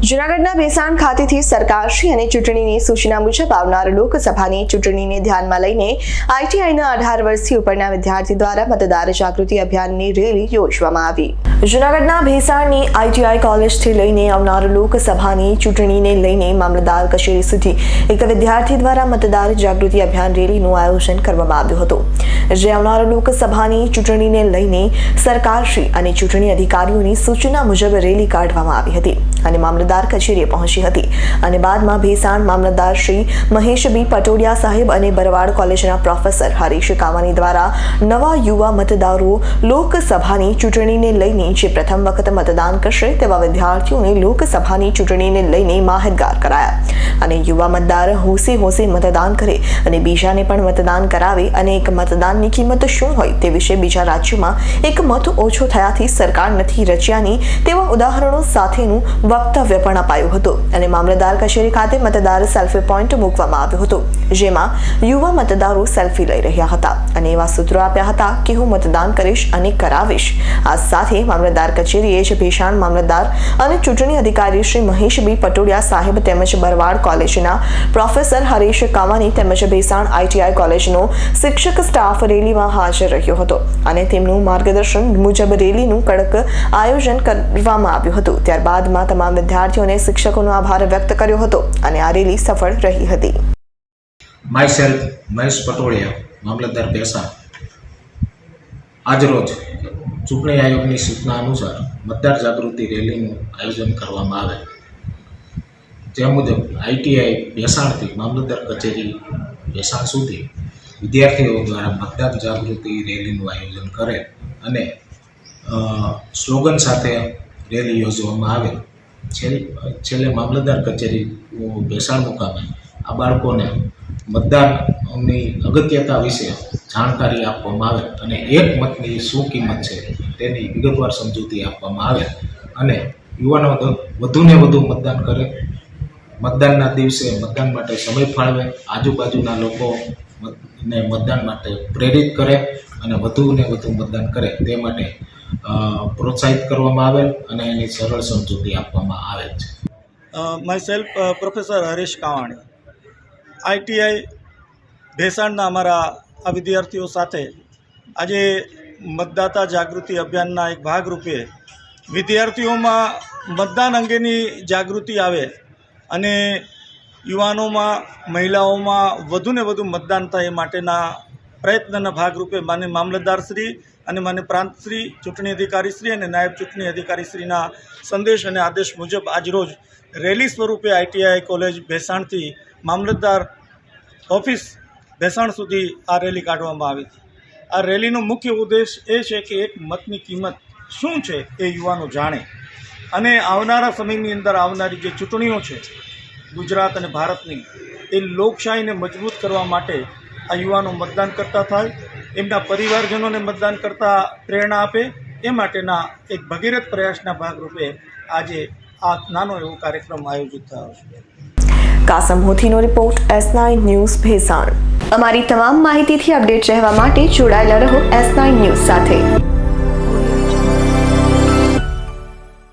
જૂનાગઢના ભેસાણ ખાતેથી સરકારશ્રી અને ચૂંટણીની સૂચના મુજબ આવનાર લોકસભાની ચૂંટણીને ધ્યાનમાં લઈને આઈટીઆઈના અઢાર વર્ષથી ઉપરના વિદ્યાર્થી દ્વારા મતદાર જાગૃતિ અભિયાનની રેલી યોજવામાં આવી. જૂનાગઢના ભેસાણની આઈટીઆઈ કોલેજથી લઈને આવનાર લોકસભાની ચૂંટણીને લઈને મામલતદાર કચેરી સુધી એક વિદ્યાર્થી દ્વારા મતદાર જાગૃતિ અભિયાન રેલીનું આયોજન કરવામાં આવ્યું હતું. જે આવનાર લોકસભાની ચૂંટણીને લઈને સરકારશ્રી અને ચૂંટણી અધિકારીઓની સૂચના મુજબ રેલી કાઢવામાં આવી હતી અને મામલતદાર કચેરીએ પહોંચી હતી અને બાદમાં ભેસાણ મામલતદાર શ્રી મહેશ બી પટોડિયા સાહેબ અને બરવાડ કોલેજના પ્રોફેસર હરીશ કાવાની દ્વારા નવા યુવા મતદારો લોકસભાની ચૂંટણીને લઈને જે પ્રથમ વખત મતદાન કરશે તેવા વિદ્યાર્થીઓને લોકસભાની ચૂંટણીને લઈને માહિતગાર કરાયા અને યુવા મતદાર હોશે હોશે મતદાન કરે અને બીજાને પણ મતદાન કરાવે અને એક મતદાનની કિંમત શું હોય તે વિશે બીજા રાજ્યોમાં એક મત ઓછો થયાથી સરકાર નથી રચ્યાની તેવા ઉદાહરણો સાથેનું વક્તવ્ય પણ અપાયું હતું અને મામલતદાર કચેરી ખાતે મતદાર સેલ્ફી પોઈન્ટ મૂકવામાં આવ્યો હતો, જેમાં યુવા મતદારો સેલ્ફી લઈ રહ્યા હતા અને એવા સૂત્રો આપ્યા હતા કે હું મતદાન કરીશ અને કરાવીશ. આ સાથે મામલતદાર કચેરીએ જ ભેસાણ મામલતદાર અને ચૂંટણી અધિકારી શ્રી મહેશ બી પટોડિયા સાહેબ તેમજ બરવાડ કોલેજના પ્રોફેસર હરીશ કાવાની તેમજ ભેસાણ આઈટીઆઈ કોલેજનો શિક્ષક સ્ટાફ રેલીમાં હાજર રહ્યો હતો અને તેમનું માર્ગદર્શન મુજબ રેલીનું કડક આયોજન કરવામાં આવ્યું હતું. ત્યારબાદમાં તમામ વિદ્યાર્થીઓને શિક્ષકોનો આભાર વ્યક્ત કર્યો હતો અને આ રેલી સફળ રહી હતી. માય સેલ્ફ મહેશ પટોળિયા, મામલતદાર ભેસાણ આજરોજ ચૂંટણી આયોગની સૂચના અનુસાર મતદાર જાગૃતિ રેલીનું આયોજન કરવામાં આવે જે મુજબ આઈટીઆઈ ભેસાણથી મામલતદાર કચેરી ભેસાણ સુધી વિદ્યાર્થીઓ દ્વારા મતદાર જાગૃતિ રેલીનું આયોજન કરે અને સ્લોગન સાથે રેલી યોજવામાં આવે છેલ્લે છેલ્લે મામલતદાર કચેરી ભેસાણ મુકામે આ બાળકોને મતદાનની અગત્યતા વિશે જાણકારી આપવામાં આવે અને એક મતની શું કિંમત છે તેની વિગતવાર સમજૂતી આપવામાં આવે અને યુવાનો વધુને વધુ મતદાન કરે, મતદાનના દિવસે મતદાન માટે સમય ફાળવે, આજુબાજુના લોકો ને મતદાન માટે પ્રેરિત કરે અને વધુને વધુ મતદાન કરે તે માટે પ્રોત્સાહિત કરવામાં આવેલ અને એની સરળ સમજૂતી આપવામાં આવે છે. My self professor Harish Kavani. I T I ભેસાણના અમારા આ વિદ્યાર્થીઓ સાથે આજે મતદાતા જાગૃતિ અભિયાનના એક ભાગરૂપે વિદ્યાર્થીઓમાં મતદાન અંગેની જાગૃતિ આવે અને યુવાનોમાં, મહિલાઓમાં વધુને વધુ મતદાન થાય એ માટેના પ્રયત્નના ભાગરૂપે માન્ય મામલતદારશ્રી અને માન્ય પ્રાંતશ્રી ચૂંટણી અધિકારીશ્રી અને નાયબ ચૂંટણી અધિકારીશ્રીના સંદેશ અને આદેશ મુજબ આજરોજ રેલી સ્વરૂપે આઈટીઆઈ કોલેજ ભેસાણથી મામલતદાર ઓફિસ ભેસાણ સુધી આ રેલી કાઢવામાં આવી હતી. આ રેલીનો મુખ્ય ઉદ્દેશ એ છે કે એક મતની કિંમત શું છે એ યુવાનો જાણે. અને આવનારા સમયની અંદર આવનારી જે ચૂંટણીઓ છે ગુજરાત અને ભારતની, એ લોકશાહીને મજબૂત કરવા માટે આ યુવાનો મતદાન કરતા થાય, એમના પરિવારજનોને મતદાન કરતા પ્રેરણા આપે, એ માટેના એક ભગીરથ પ્રયાસના ભાગરૂપે આજે આ નાનો એવો કાર્યક્રમ આયોજિત થયો છે. Kasam હોથીનો report, S nine news, Bhesan. અમારી તમામ માહિતીથી અપડેટ રહેવા માટે જોડાયેલા રહો એસ નાઇન ન્યૂઝ સાથે.